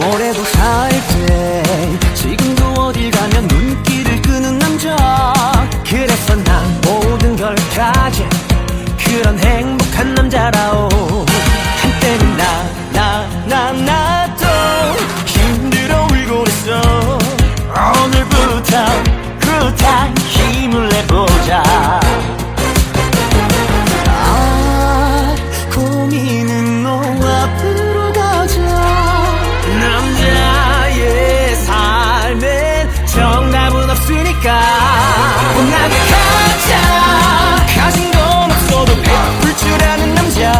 모래도 사이 없으니까. 뻔하게 가자 가진 건 없어도 베풀 줄 아는 남자.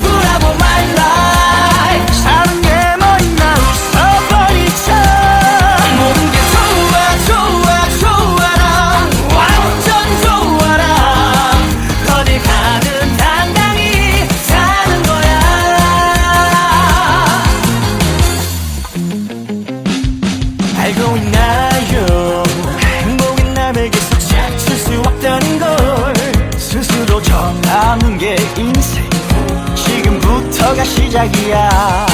브라보 마이 라이 사는 게 뭐있나 웃어버리자. 모든 게 좋아 좋아 좋아라. 완전 좋아라. 어딜 가든 당당히 사는 거야. 알고 있나? 남은 게 인생. 지금부터가 시작이야.